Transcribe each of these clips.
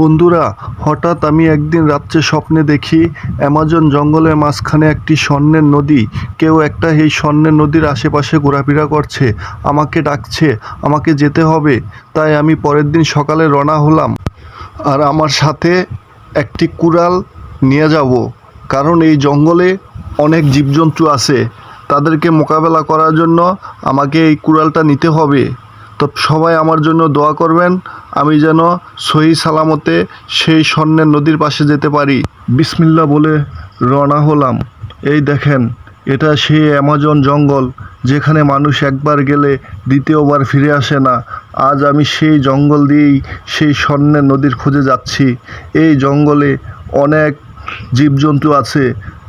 বন্ধুরা, হঠাৎ আমি একদিন রাত্রে স্বপ্নে দেখি অ্যামাজন জঙ্গলের মাঝখানে একটি স্বর্ণের নদী। কেউ একটা এই স্বর্ণের নদীর আশেপাশে ঘোরাফেরা করছে, আমাকে ডাকছে, আমাকে যেতে হবে। তাই আমি পরের দিন সকালে রওনা হলাম। আর আমার সাথে একটি কুড়াল নিয়ে যাব, কারণ এই জঙ্গলে অনেক জীবজন্তু আছে। তাদেরকে মোকাবেলা করার জন্য আমাকে এই কুড়ালটা নিতে হবে। তো সবাই আমার জন্য দোয়া করবেন, আমি যেন সহি সালামতে সেই স্বর্ণের নদীর পাশে যেতে পারি। বিসমিল্লা বলে রওনা হলাম। এই দেখেন, এটা সেই অ্যামাজন জঙ্গল, যেখানে মানুষ একবার গেলে দ্বিতীয়বার ফিরে আসে না। আজ আমি সেই জঙ্গল দিয়েই সেই স্বর্ণের নদীর খুঁজে যাচ্ছি। এই জঙ্গলে অনেক জীবজন্তু আছে,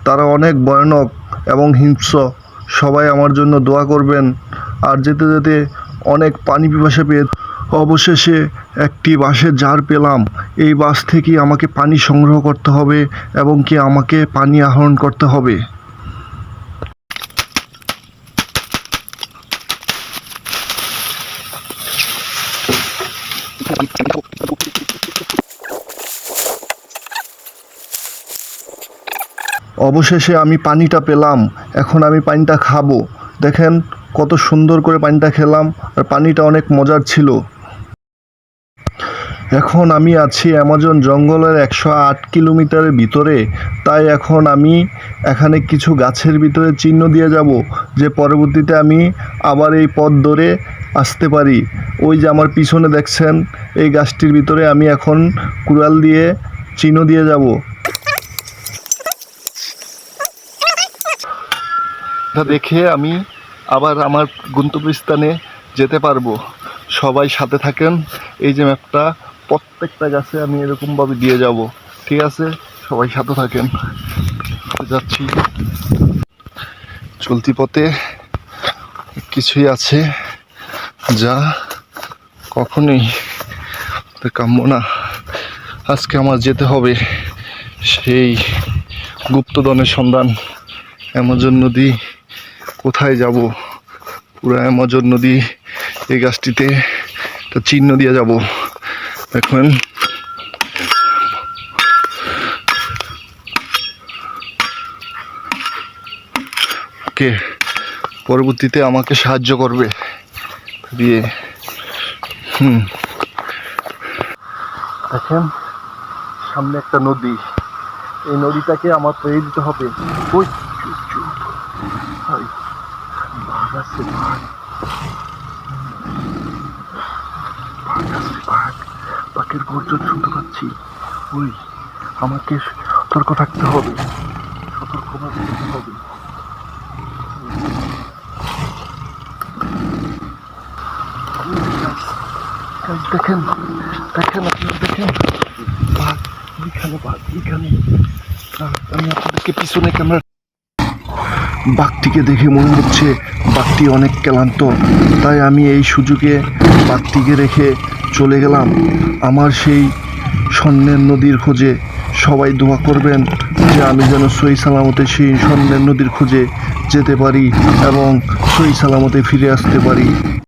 তারা অনেক ভয়ানক এবং হিংস্র। সবাই আমার জন্য দোয়া করবেন আর যেতে যেতে অনেক পানি পিপাসা পেয়ে অবশেষে একটি বাঁশের জার পেলাম। এই বাস থেকেই আমাকে পানি সংগ্রহ করতে হবে এবং কি আমাকে পানি আহরণ করতে হবে। অবশেষে আমি পানিটা পেলাম। এখন আমি পানিটা খাব। দেখেন কত সুন্দর করে পানিটা খেলাম, আর পানিটা অনেক মজার ছিল। এখন আমি আছি অ্যামাজন জঙ্গলের একশো আট কিলোমিটারের ভিতরে, তাই এখন আমি এখানে কিছু গাছের ভিতরে চিহ্ন দিয়ে যাব, যে পরবর্তীতে আমি আবার এই পথ ধরে আসতে পারি। ওই যে আমার পিছনে দেখছেন, এই গাছটির ভিতরে আমি এখন কুড়াল দিয়ে চিহ্ন দিয়ে যাব। দেখে আমি আবার আমার গন্তব্যস্থানে যেতে পারব। সবাই সাথে থাকেন। এই যে ম্যাপটা, প্রত্যেকটা গাছে আমি এরকমভাবে দিয়ে যাব। ঠিক আছে? সবাই সাথে থাকেন। যাচ্ছি। চলতি পথে কিছুই আছে যা কখনোই কাম্য না। আজকে আমার যেতে হবে সেই গুপ্তধনের সন্ধান, অ্যামাজন নদী। কোথায় যাব? পুরো অ্যামাজন নদী এই গাছটিতে একটা চিহ্ন দিয়ে যাব। দেখুন। কে? পরবর্তীতে আমাকে সাহায্য করবে। দিয়ে। হুম। দেখেন, সামনে একটা নদী। এই নদীটাকে আমার পেয়ে দিতে হবে। ওই আছে গর্জন শুনতে পাচ্ছি। ওই, আমাকে সতর্ক থাকতে হবে। সতর্কভাবে হবে দেখেন দেখেন আপনারা, দেখেন। বাঘ ওইখানে বাঘ ওইখানে আমি আপনাদেরকে পিছনে ক্যামেরা বাঘটিকে দেখে মনে হচ্ছে বাঘটি অনেক ক্লান্ত। তাই আমি এই সুযোগে বাঘটিকে রেখে চলে গেলাম। আমার সেই স্বর্ণের নদীর খোঁজে। সবাই দোয়া করবেন যে আমি যেন সই সালামতে সেই স্বর্ণের নদীর খোঁজে যেতে পারি এবং সই সালামতে ফিরে আসতে পারি।